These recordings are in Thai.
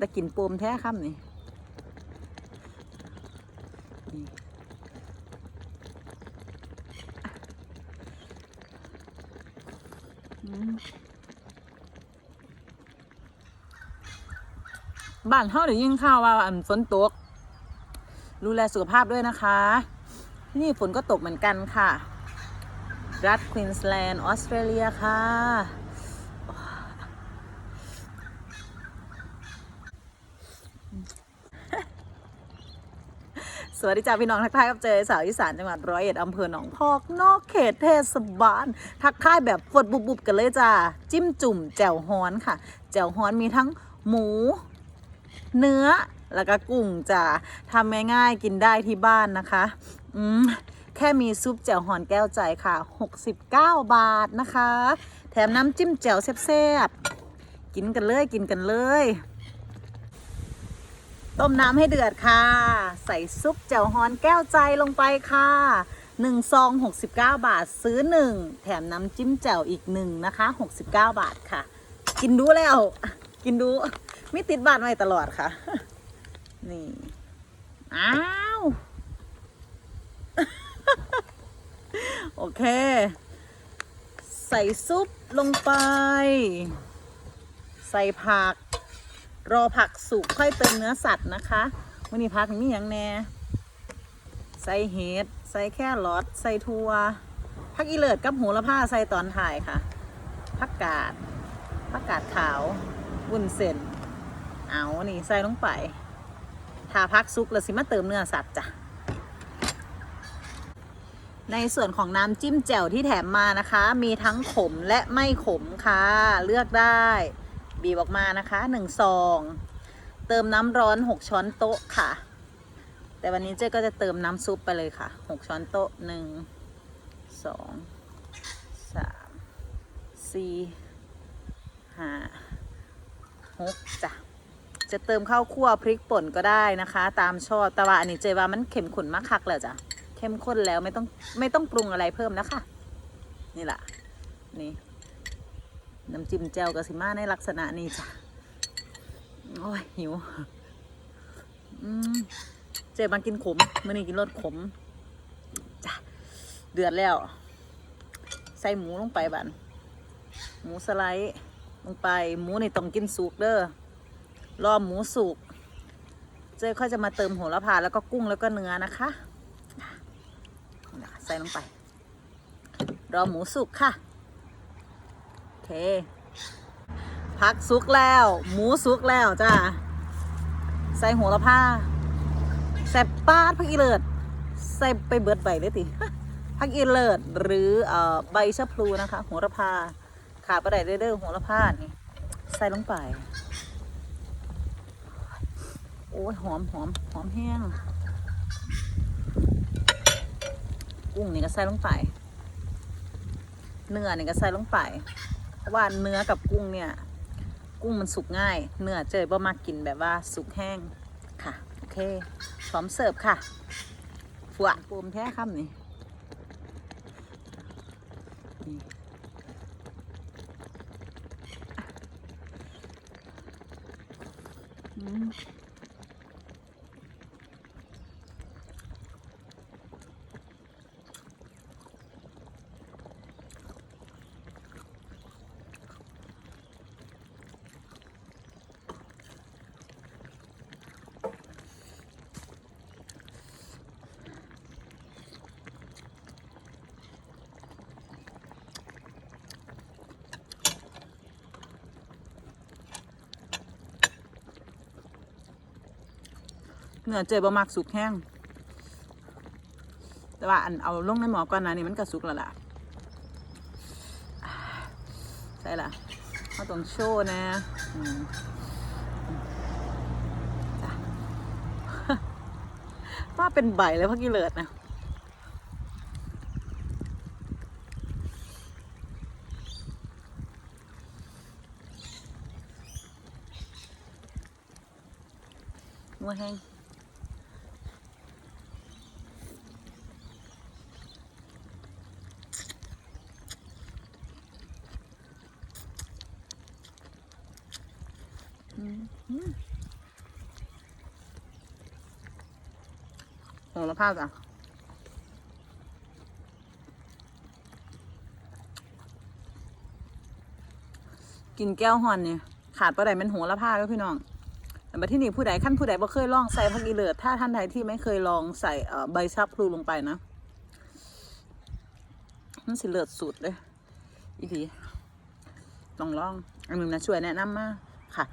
ตะกินโปมแท้ค่ำนี่บ้านเฮาเดี๋ยวยิ่งข่าวว่าฝนตก ดูแลสุขภาพด้วยนะคะ ที่นี่ฝนก็ตกเหมือนกันค่ะ รัฐควีนสแลนด์ออสเตรเลียค่ะ สวัสดีจ้าพี่น้องทักทายกับเจอสาวอีสานจังหวัดร้อยเอ็ดอำเภอหนองพอกนอกเขตเทศบาลทักทายแบบฟดบุบๆกันเลยจ้าจิ้มจุ่มแจ่วฮ้อนค่ะ แจ่วฮ้อนมีทั้งหมู เนื้อแล้วก็กุ้งจ้าทำง่ายๆกินได้ที่บ้านนะคะอืมแค่มีซุปแจ่วหอนแก้วใจค่ะ 69 บาทนะคะ แถมน้ำจิ้มแจ่วแซ่บๆกินกันเลยกินกันเลย ต้มน้ำให้เดือดค่ะ ใส่ซุปแจ่วฮอนแก้วใจลงไปค่ะ1ซอง69 บาทซื้อ 1 แถมน้ำจิ้มแจ่วอีก1นะคะ 69 บาทค่ะ กินดูแล้ว กินดูไม่ติดบาทไว้ตลอดค่ะ นี่ อ้าว โอเค ใส่ซุปลงไป ใส่ผัก รอผักสุกค่อยเติมเนื้อสัตว์นะคะวันนี้ผักมีอย่างแน่ใส่เห็ดใส่แค่รอทใส่ทัวผักอีเลิศกับโหระพาใส่ตอนถ่ายค่ะผักกาดผักกาดขาววุ้นเส้นเอานี่ใส่ลงไปถ้าพักซุกแล้วสิมาเติมเนื้อสัตว์จ้ะในส่วนของน้ำจิ้มแจ่วที่แถมมานะคะ มีทั้งขมและไม่ขมค่ะ เลือกได้ บีบออกมานะคะหนึ่งซอง เติมน้ำร้อน6ช้อนโต๊ะค่ะ แต่วันนี้เจ๊ก็จะเติมน้ำซุปไปเลยค่ะ6ช้อนโต๊ะหนึ่งสองสามสี่ห้าหกจ้ะจะเติมข้าวคั่วพริกป่นก็ได้นะคะ ตามชอบแต่ว่าอันนี้เจว่ามันเข็มขุนมากคักแล้วจ้ะเข้มข้นแล้วไม่ต้องไม่ต้องปรุงอะไรเพิ่มนะคะนี่แหละนี่ น้ำจิ้มแจ่วกับสิมาในลักษณะนี้จ้ะ โอ้ย หิว อืมเจมากินขมเมื่อนี้กินรสขมจ้ะ เดือดแล้ว ใส่หมูลงไปบันหมูสไลด์ลงไป หมูนี่ต้องกินสุกเด้อรอหมูสุก เจ๊ค่อยจะมาเติมโหระพาแล้วก็กุ้งแล้วก็เนื้อนะคะ ใส่ลงไป รอหมูสุกค่ะ เคพักสุกแล้ว หมูสุกแล้วจ้าใส่โหระพาใส่ปาดพักอีเลิศใส่ไปเบิดใบเลยติพักอีเลิศหรือเอ่อใบชะพลูนะคะโหระพาขาประไดเด้อโหระพานี่ใส่ลงไป โอ้ยหอมหอมหอมแห้งกุ้งนี่ก็ใส่ลงไป เนื้อนี่ก็ใส่ลงไป ราะว่าเนื้อกับกุ้งเนี่ย กุ้งมันสุกง่าย เนื้อเจยบ่มากินแบบว่าสุกแห้งค่ะ โอเค พร้อมเสิร์ฟค่ะฝัวปูมแท้ค่ำนี่อืม เนื้อเจยบะมักสุกแห้ง แต่ว่าอันเอาลงในหมอก่อนนะนี่มันก็สุกแล้วล่ะใช่ล่ะเขาต้องโชว์นะว่าเป็นใบเลยพักกี้เลิศนะัวแห้ง โหละพาจ้ะกินแก้วหอนเนี่ยขาดประไดมันหัวละผ้าด้วพี่น้องแต่มาที่นี่ผู้ใดขั้นผู้ใดบ่เคยลองใส่พักอีเลิศถ้าท่านใดที่ไม่เคยลองใส่ใบซับพลูลงไปนะมันสิเลิศสุดเลยอีทีลองลองอันนึงนะช่วยแนะนำมากค่ะ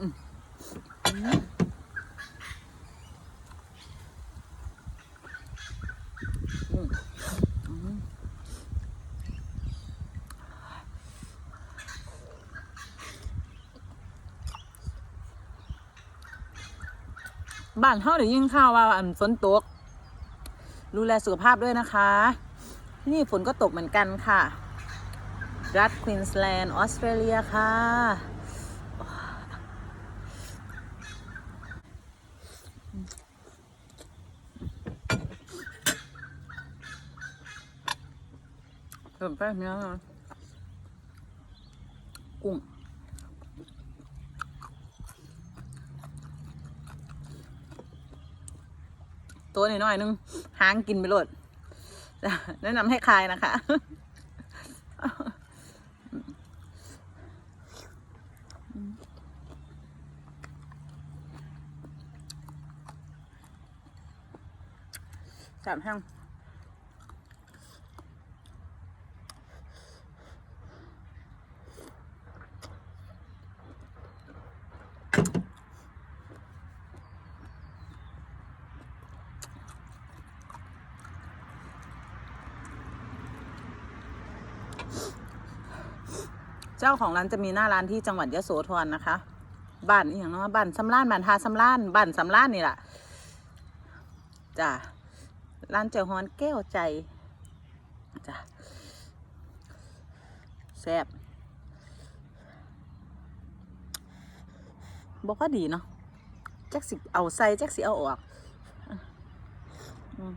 บ้านเฮาได้ยินข่าวว่าอันฝนตก ดูแลสุขภาพด้วยนะคะ ที่นี่ฝนก็ตกเหมือนกันค่ะ รัฐควีนสแลนด์ออสเตรเลียค่ะ เพิ่มแป้งเนื้อนะกุ้งตัวหน่อยๆนึงหางกินไปโลดแนะนำให้คลายนะคะสามแห้ง เจ้าของร้านจะมีหน้าร้านที่จังหวัดยะโสธรนะคะบ้านนี่อย่างเนาะบ้านสำล้านบ้านทาสำล้านบ้านสำล้านนี่แหละจ้ะร้านเจ้าฮอนแก้วใจจ้ะแซ่บบอกว่าดีเนาะแจักสิเอาใส่จักสิเอาออกอืม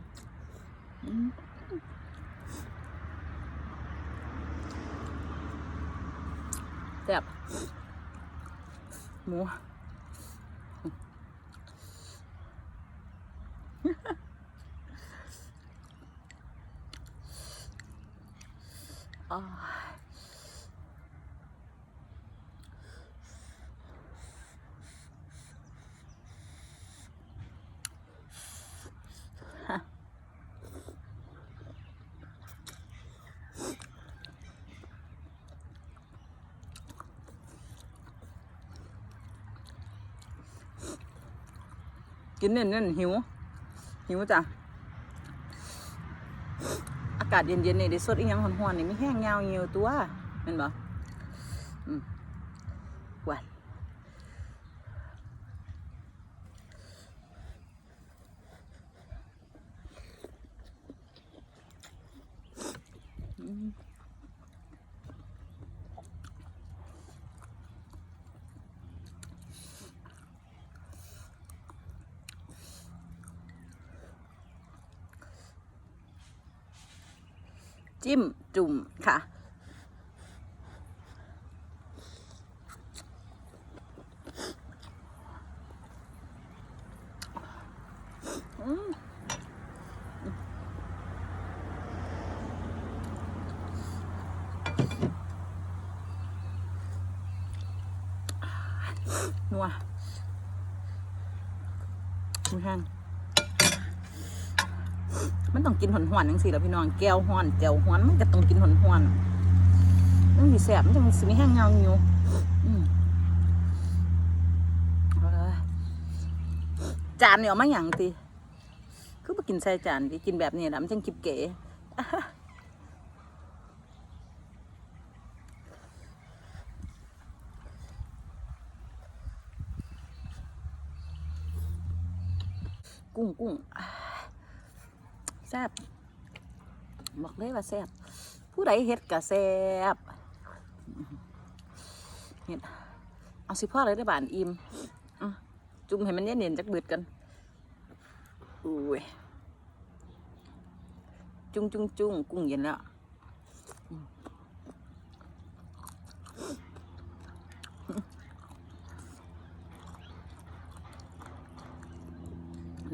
อืม แซ่บหมูอ๋อ กินเน่นๆหิว หิวจ้ะ อากาศเย็นๆนี่ได้สดอีกยังหอนๆนี่ไม่แห้งยาเหี่ยวตัวเห็นบ่อืมหวานอืม จิ้มจุ่มค่ะอืมนัวมือแห้ง มันต้องกินหอนหวนจังสิแล้วพี่น้องแก้วหอนแก้วห้อนมันก็ต้องกินหอนหวนมันสิแสบมันจังสิมีแห้งเงาอยู่อืมเอาเลยจานเนี่ยเอามาหยังติคือมากินใส่จานดิกินแบบนี้นะมันจังกิบเก๋กุ้งกุ้ง แซ่บบอกเลยว่าแซ่บผู้ใดเห็ดกะแซ่บเห็ดเอาสิพ่อเลยได้บานอิ่มจุ่มให้มันเนี่ยเนียนจักบืดกันอุ้ยจุ้งจุ้งจุ้งกุ้งเย็นแล้ว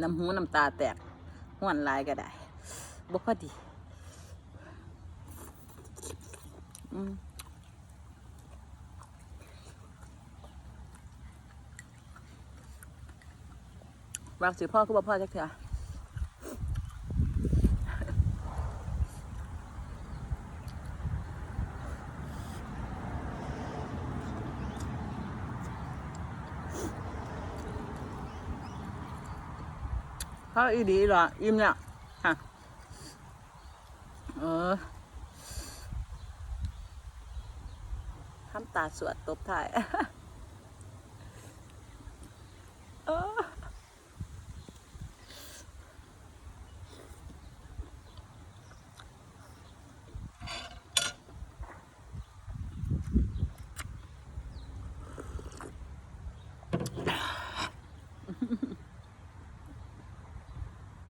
น้ำหูน้ำตาแตกห้วนลายก็ได้ บ่พอดีอืมรักสิพ่อคือบ่พ่อจักเถื่อพ่ออีดีเหรออิ่มเนี่ยฮะเออทำตา สวดตบถ่าย